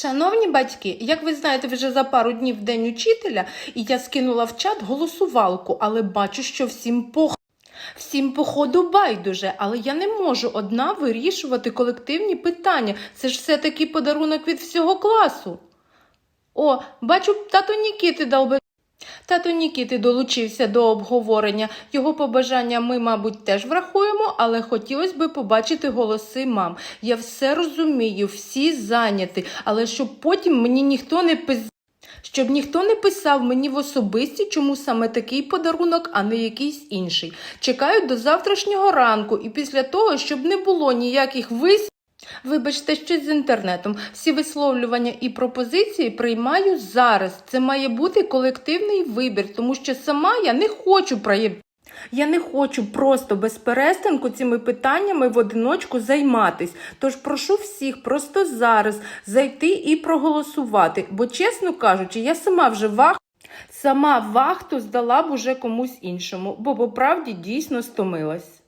Шановні батьки, як ви знаєте, вже за пару днів день учителя, і я скинула в чат голосувалку, але бачу, що всім пох... Всім походу байдуже, але я не можу одна вирішувати колективні питання. Це ж все-таки подарунок від всього класу. О, бачу, тато Нікіти долбе. Тато Нікіти долучився до обговорення. Його побажання ми, мабуть, теж врахуємо, але хотілося б побачити голоси мам. Я все розумію, всі зайняті, але щоб потім мені ніхто не пис... Щоб ніхто не писав мені в особисті, чому саме такий подарунок, а не якийсь інший. Чекаю до завтрашнього ранку, і після того, щоб не було ніяких вис... Вибачте, щось з інтернетом. Всі висловлювання і пропозиції приймаю зараз. Це має бути колективний вибір, тому що сама я не хочу проєб... Я не хочу просто без перестанку цими питаннями в одиночку займатись. Тож прошу всіх просто зараз зайти і проголосувати. Бо, чесно кажучи, я сама вже вах... сама вахту здала б уже комусь іншому, бо по правді дійсно стомилась.